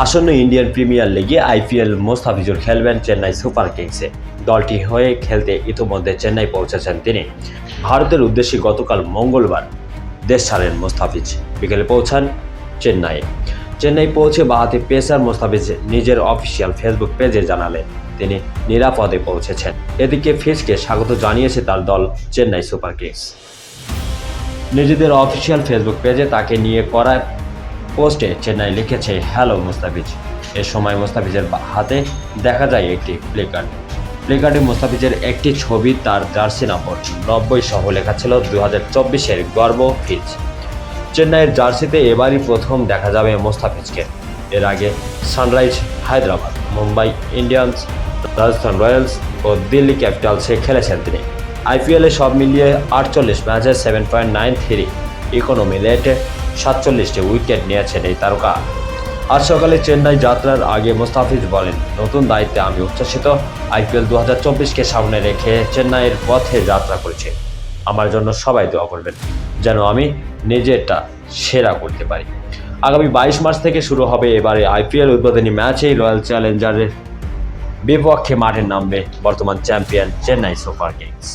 আসন্ন Indian premier লিগে IPL Mustafizur খেলবেন চেন্নাই সুপার কিংসে। দলটি হয়ে খেলতে ইতিমধ্যে চেন্নাই পৌঁছেছেন তিনি। ভারতের উদ্দেশ্যে গতকাল মঙ্গলবার দেশ ছাড়েন মোস্তাফিজ বিকেলে পৌঁছান চেন্নাইয়ে চেন্নাই পৌঁছে বাহাতি পেসার মোস্তাফিজ নিজের অফিসিয়াল ফেসবুক পেজে জানালেন, তিনি নিরাপদে পৌঁছেছেন। এদিকে ফিজকে স্বাগত জানিয়েছে তার দল চেন্নাই সুপার কিংস। নিজেদের অফিসিয়াল ফেসবুক পেজে তাকে নিয়ে করা পোস্টে চেন্নাই লিখেছে, হ্যালো মুস্তাফিজ। এ সময় মুস্তাফিজের হাতে দেখা যায় একটি প্লেকার্ড প্লেকার্ডে মুস্তাফিজের একটি ছবি, তার জার্সি নম্বর নব্বই সহ লেখা ছিল দু হাজার চব্বিশের গর্ব ফিজ। চেন্নাইয়ের জার্সিতে এবারই প্রথম দেখা যাবে মোস্তাফিজকে। এর আগে sunrise Hyderabad, Mumbai Indians, Rajasthan royals ও দিল্লি ক্যাপিটালসে খেলেছেন তিনি। আইপিএলে সব মিলিয়ে আটচল্লিশ ম্যাচে seven point nine three economy রেটে সাতচল্লিশটি উইকেট নিয়েছেন এই তারকা। আজ সকালে চেন্নাই যাত্রার আগে মোস্তাফিজ বলেন, নতুন দায়িত্বে আমি উচ্ছ্বসিত। আইপিএল দু হাজার চব্বিশকে সামনে রেখে চেন্নাইয়ের পথে যাত্রা করেছি। আমার জন্য সবাই দোয়া করবেন, যেন আমি নিজেরটা সেরা করতে পারি। আগামী বাইশ মার্চ থেকে শুরু হবে এবারে আইপিএল উদ্বোধনী ম্যাচেই রয়্যাল চ্যালেঞ্জারের বিপক্ষে মাঠে নামবে বর্তমান চ্যাম্পিয়ন চেন্নাই সুপার কিংস।